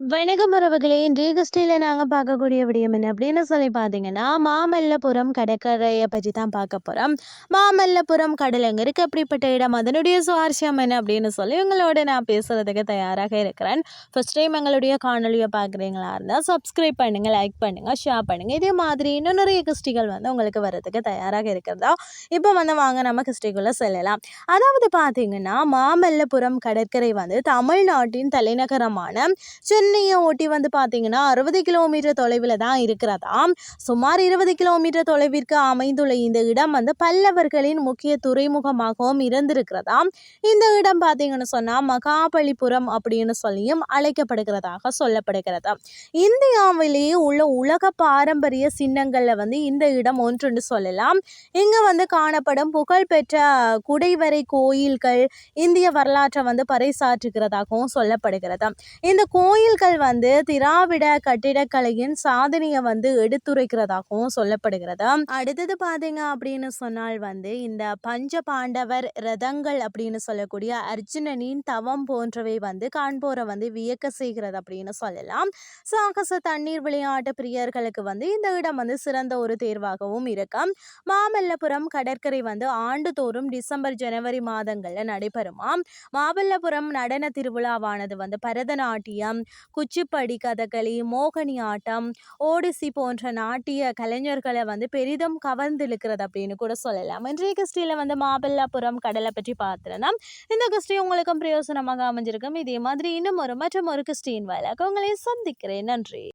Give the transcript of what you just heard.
வணக்கம் உறவுகளே இன்றைய கிறிஸ்டியில் நாங்கள் பார்க்கக்கூடிய விடயம் என்ன? அப்படின்னு சொல்லி பார்த்தீங்கன்னா மாமல்லபுரம் கடற்கரையை பற்றி தான் பார்க்க போகிறோம் மாமல்லபுரம் கடல் அப்படிப்பட்ட இடம். அதனுடைய சுவாரஸ்யம் என்ன? அப்படின்னு சொல்லி உங்களோட நான் பேசுகிறதுக்கு தயாராக இருக்கிறேன். ஃபஸ்ட் டைம் எங்களுடைய காணொலியை பார்க்குறீங்களா இருந்தால் சப்ஸ்கிரைப் பண்ணுங்கள் லைக் பண்ணுங்கள் ஷேர் பண்ணுங்கள் இதே மாதிரி இன்னும் நிறைய கிறிஸ்டிகள் வந்து உங்களுக்கு வர்றதுக்கு தயாராக இருக்கிறதா? இப்போ வந்து வாங்க நம்ம கிறிஸ்டிக்குள்ளே செல்லலாம். அதாவது பார்த்தீங்கன்னா மாமல்லபுரம் கடற்கரை வந்து தமிழ்நாட்டின் தலைநகரமான சென்னையை ஒட்டி வந்து பார்த்தீங்கன்னா அறுபது கிலோமீட்டர் தொலைவில் தான் இருக்கிறதாம் சுமார் இருபது கிலோமீட்டர் தொலைவிற்கு அமைந்துள்ள இந்த இடம் வந்து பல்லவர்களின் முக்கிய துறைமுகமாகவும் இருந்திருக்கிறதாம் இந்த இடம் பார்த்தீங்கன்னு சொன்னால் மகாபலிபுரம் அப்படின்னு சொல்லியும் அழைக்கப்படுகிறதாக சொல்லப்படுகிறது. இந்தியாவிலேயே உள்ள உலக பாரம்பரிய சின்னங்களில் வந்து இந்த இடம் ஒன்றுன்னு சொல்லலாம். இங்கே வந்து காணப்படும் புகழ்பெற்ற குடைவரை கோயில்கள் இந்திய வரலாற்றை வந்து பறைசாற்றுகிறதாகவும் சொல்லப்படுகிறது. இந்த கோயில் கோயில்கள் வந்து திராவிட கட்டிடக்கலையின் சாதனையை வந்து எடுத்துரைக்கிறதாகவும் சொல்லப்படுகிறது. அடுத்தது பாத்தீங்க அப்படின்னு சொன்னால் வந்து இந்த பஞ்ச பாண்டவர் ரதங்கள் அப்படின்னு சொல்லக்கூடிய அர்ஜுனனின் தவம் போன்றவை வந்து காண்போரை வந்து வியக்க செய்கிறது அப்படின்னு சொல்லலாம். சாகச தண்ணீர் விளையாட்டு பிரியர்களுக்கு வந்து இந்த இடம் வந்து சிறந்த ஒரு தேர்வாகவும் இருக்கும் மாமல்லபுரம் கடற்கரை வந்து ஆண்டுதோறும் டிசம்பர் ஜனவரி மாதங்களில் நடைபெறுமாம். மாமல்லபுரம் நடன திருவிழாவானது வந்து பரதநாட்டியம் குச்சிப்படி கதகளி மோகனி ஆட்டம் ஓடிசி போன்ற நாட்டிய கலைஞர்களை வந்து பெரிதும் கவர்ந்திழுக்கிறது அப்படின்னு கூட சொல்லலாம். இன்றைய கிறிஸ்டியில் வந்து மாபல்லாபுரம் கடலை பற்றி பார்த்துருந்தா இந்த கிறிஸ்டி உங்களுக்கும் பிரயோசனமாக அமைஞ்சிருக்கும். இதே மாதிரி இன்னும் ஒரு மற்றும் ஒரு கிறிஸ்டின் வழக்கு. உங்களை சந்திக்கிறேன். நன்றி.